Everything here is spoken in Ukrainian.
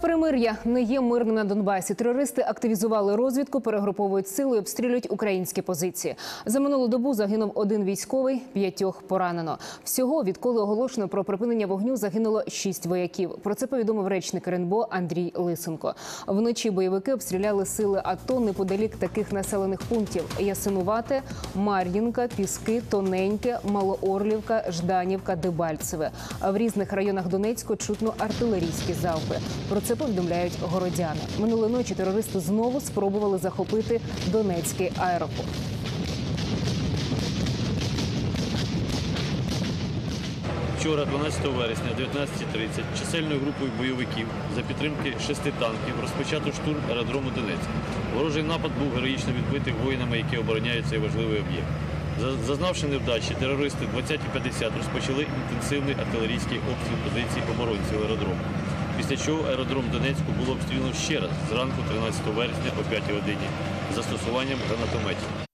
перемир'я не є мирним на Донбасі. Терористи активізували розвідку, перегруповують сили, обстрілюють українські позиції. За минулу добу загинув один військовий, п'ятьох поранено. Всього, відколи оголошено про припинення вогню, загинуло шість вояків. Про це повідомив речник РНБО Андрій Лисенко. Вночі бойовики обстріляли сили АТО неподалік таких населених пунктів: Ясинувате, Мар'їнка, Піски, Тоненьке, Малоорлівка, Жданівка, Дебальцеве. А в різних районах Донецьку чутно артилерійські залпи. Про це повідомляють городяни. Минулої ночі терористи знову спробували захопити Донецький аеропорт. Вчора, 12 вересня, 19.30, чисельною групою бойовиків за підтримки шести танків розпочато штурм аеродрому Донець. Ворожий напад був героїчно відбитий воїнами, які обороняють цей важливий об'єкт. Зазнавши невдачі, терористи 20.50 розпочали інтенсивний артилерійський обстріл позицій оборонців аеродрому. Після чого аеродром Донецьку було обстріляно ще раз зранку 13 вересня о 5 годині застосуванням гранатометів.